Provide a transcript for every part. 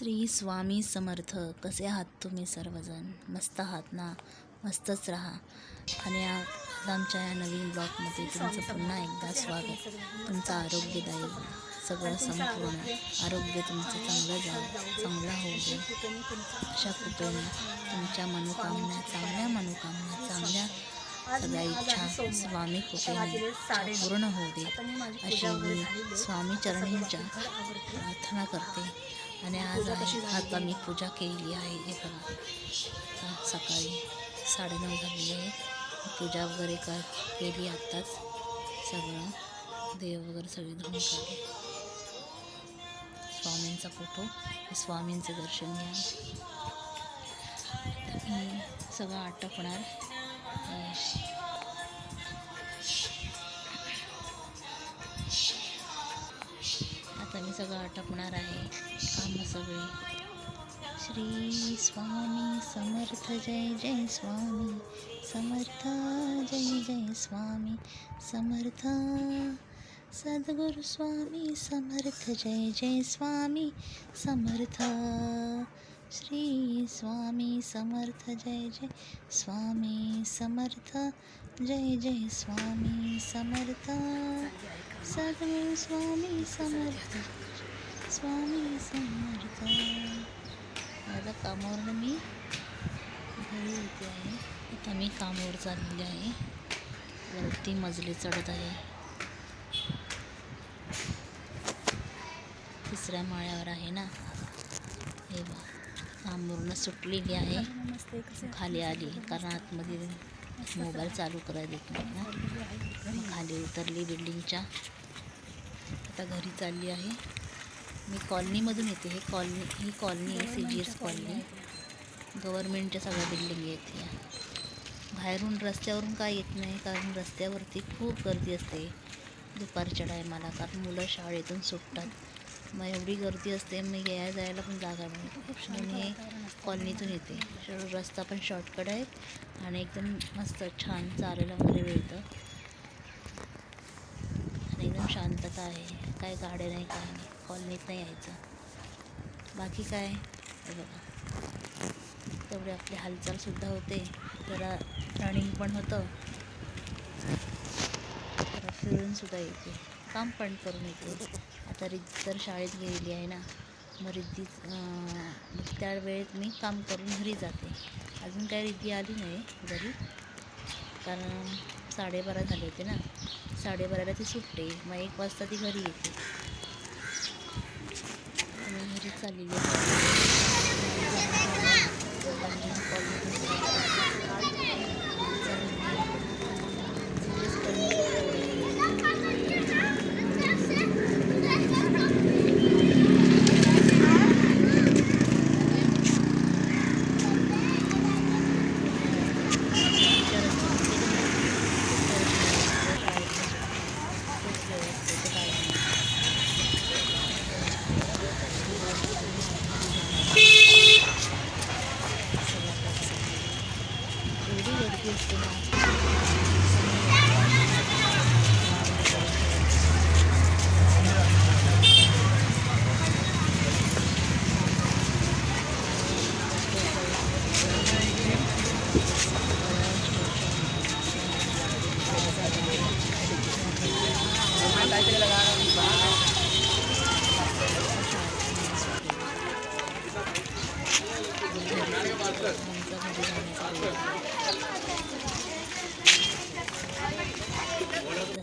श्री स्वामी समर्थ. कसे आहात तुम्ही सर्वजण? मस्त आहात ना? मस्तच राहा. आणि आज आमच्या या नवीन ब्लॉगमध्ये तुमचं पुन्हा एकदा स्वागत. तुमचं आरोग्यदायी सगळं संपूर्ण आरोग्य तुमचं चांगलं जावं चांगलं होऊ दे. अशा कृपेने तुमच्या मनोकामना चांगल्या मनोकामना चांगल्या सगळ्या इच्छा स्वामी कृपेने पूर्ण होऊ दे. अशी मी स्वामी चरणींच्या प्रार्थना करते. आणि आज आता मी पूजा केलेली आहे. हे बघा. सकाळी साडेनऊ झालेली आहे. पूजा वगैरे कर केली आत्ताच. सगळं. देव वगैरे सगळे धुवून काढले. स्वामींचा फोटो. स्वामींचे दर्शन घ्या. मी सगळं आटपणार. अं, मी सगळं आटपणार आहे. कामं सगळी. श्री स्वामी समर्थ जय जय स्वामी. समर्थ जय जय स्वामी. समर्थ सद्गुरु स्वामी समर्थ जय जय स्वामी. समर्थ श्री स्वामी समर्थ जय जय स्वामी समर्थ जय जय स्वामी समर्थ। सद्गुरु स्वामी समर्थ स्वामी समर्थ। आता कामावर मी घरी येते आहे. आता मी कामावर चाललेली आहे. वरती मजले चढत आहे. तिसऱ्या माळ्यावर आहे ना? हे बा कामावरनं सुटलेली आहे. खाली आली कारण आतमध्ये मोबाईल चालू करायला देत नाही ना खाली उतरली बिल्डिंगच्या. आता घरी चालली आहे. मी कॉलनीमधून येते. हे कॉलनी ही कॉलनी आहे सी जी एस कॉलनी. गव्हर्मेंटच्या सगळ्या बिल्डिंग येते बाहेरून रस्त्यावरून काय येत नाही कारण रस्त्यावरती खूप गर्दी असते दुपारच्या टायमाला कारण मुलं शाळेतून सुटतात. मग एवढी गर्दी असते मग यायला जायला पण जागा मिळते म्हणून हे कॉलनीतून येते. रस्ता पण शॉर्टकट आहे आणि एकदम मस्त छान चालायला वगैरे मिळतं. आणि एकदम शांतता आहे. काय गाड्या नाही काय नाही. कॉलनीत नाही यायचं. बाकी काय? हे बघा. तेवढी आपली हालचालसुद्धा होते. जरा रनिंग पण होतं. फिरूनसुद्धा येते. काम पण करून येते. आता तर शाळेत गेलेली आहे ना मग रिद्धी त्या मी काम करून घरी जाते. अजून काय रिद्धी आली नाही घरी कारण साडेबारा झाले होते ना. साडेबाराला ती सुटते मग एक वाजता ती घरी येते. घरी चाललेली आहे गर्दी असते ना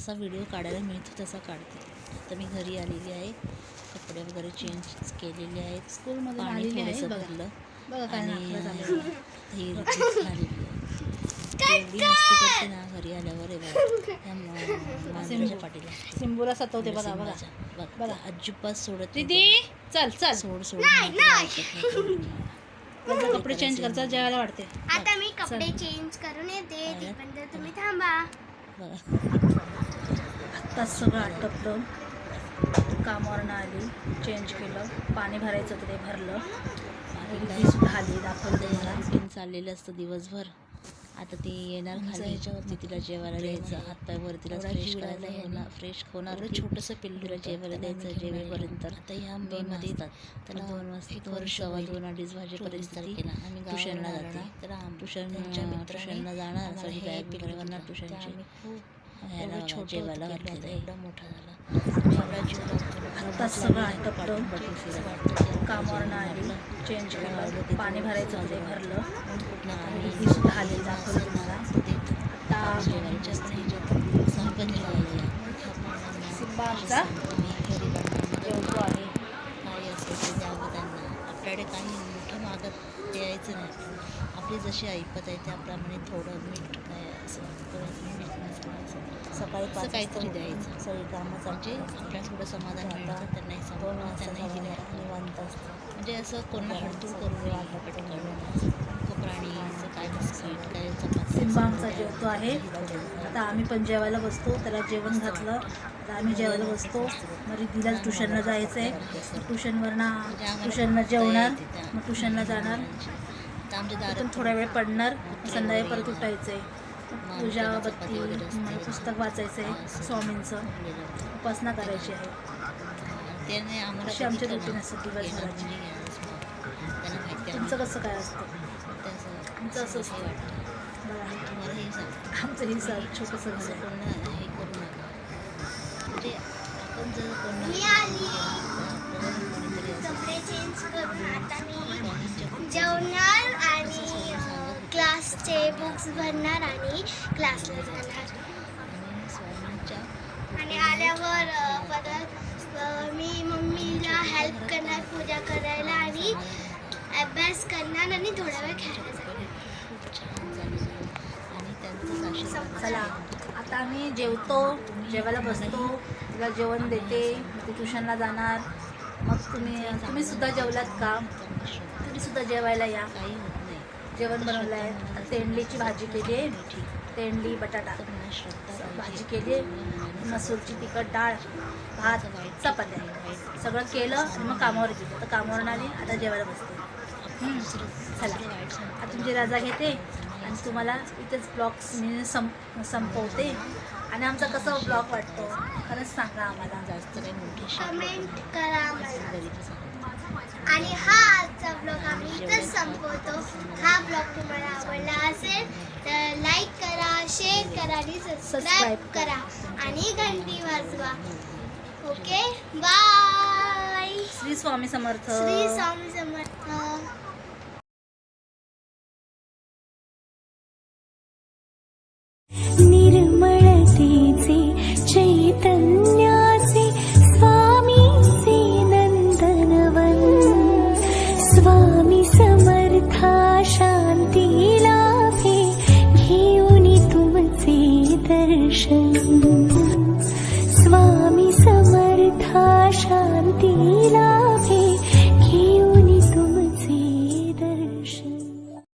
जसा व्हिडिओ काढायला मिळतो तसा काढते. आता मी घरी आलेली आहे. कपडे वगैरे चेंज केलेले आहेत. स्कूलमधून पाणी थोडंसं. भरलं आणि. ही झालेली एवढी मस्ती करते ना घरी आल्यावर हे मांजराच्या पाठीला. सिंबूला सतवते बघा बघा. सिंहाच्या. बघ, बघा. अजिबात सोडत दीदी चल चल. सोड सोड कपडे चेंज करता जेवायला वाटते आता मी कपडे चेंज करून येते. तुम्ही थांबा. बघा. आत्ताच सगळं आटपलं. कामावरनं आली चेंज केलं. पाणी भरायचं होतं ते भरलं. आणि सुद्धा आली दाखवलं रुटीन चाललेलं असतं दिवसभर. आता ती येणार खाली. तिला जेवायला द्यायचं. हातपाय वर तिला फ्रेश करायला होणार. फ्रेश होणार. छोटंसं पिल्लू तिला होतं, जेवायला द्यायचं जेवेपर्यंत. आता ह्या दोन मध्ये वाजतात. त्याला दोन वाजता वर्ष सव्वा. दोन अडीच वाजेपर्यंत तारखेला आम्ही ट्युशनला जाते. तर आम ट्युशन ट्युशनला जाणार. सगळी हे बॅग पिल्लू. ते ट्युशनची जेवायला घातलेलं एवढा मोठा झाला. आत्ताच सगळं आटपलं आली चेंज केलं पाणी भरायचं होतं ते भरलं. आणि ही सुद्धा आली? दाखवलं तुम्हाला. आता सिंबा आमचा. जेवतो आहे काही असेल ते द्यावं त्यांना. आपल्याकडे काही मोठं मागत द्यायचं नाही. आपली जशी ऐपत आहे त्याप्रमाणे थोडं मीठ सकाळी पाच काहीतरी द्यायचं सगळी कामं म्हणजे आपल्याला थोडं समाधान मिळतं त्यांनाही समाधान त्यांनाही दिलं निवांत असतं. म्हणजे असं कोणाला हडतूड करू नये पटकन प्राणीचं काय बिस्किट काय चपाती आमचा जेवतो आहे. आता आम्ही पण जेवायला बसतो त्याला जेवण घातलं आता आम्ही जेवायला बसतो. मग रिद्धीला ट्युशनला जायचं आहे ट्युशनवरनं ट्युशनला जेवणार मग ट्युशनला जाणार. आमच्या दारात थोडा वेळ पडणार संध्याकाळी परत उठायचं आहे पूजा बत्ती मला पुस्तक वाचायचं आहे स्वामींचं. उपासना करायची आहे. त्याने अशी आमची बघितलं routine ना, असते दिवसभराची. तुमचं कसं काय असतं? त्याचं आमचं असं हे वाटतं. हे आमचं ही सर छोटंसं घर असं आहे कोणाला हे करू नका. म्हणजे आपण जर क्लासचे बुक्स भरणार आणि क्लासला जाणार. आणि आल्यावर परत मी मम्मीला हेल्प करणार पूजा करायला आणि अभ्यास करणार आणि थोडा वेळ खेळायला जाणार. चला आता आम्ही जेवतो जेवायला बसतो तिला जेवण देते ते ट्युशनला जाणार. मग तुम्ही तुम्ही सुद्धा जेवलात का? तुम्ही सुद्धा जेवायला या. काही जेवण बनवलं आहे. तेंडलीची भाजी केली आहे. तेंडली बटाटा भाजी केली आहे. मसूरची तिखट डाळ भात चपात्या. सगळं केलं आणि मग कामावर गेलं. तर कामावर आली. आता जेवायला बसते. चला. आता तुमची रजा घेते आणि तुम्हाला इथेच ब्लॉग्स मी सं संपवते. आणि आमचा कसा ब्लॉग वाटतो? खरंच सांगा आम्हाला. जास्त काही मोठी कमेंट करा आणि हा आजचा ब्लॉग आम्ही ब्लॉग तुम्हाला आवडला असेल तर लाईक करा शेअर करा आणि सबस्क्राईब करा. आणि घंटी वाजवा. Okay bye Shri Swami Samarth. Shri Swami समर्थ.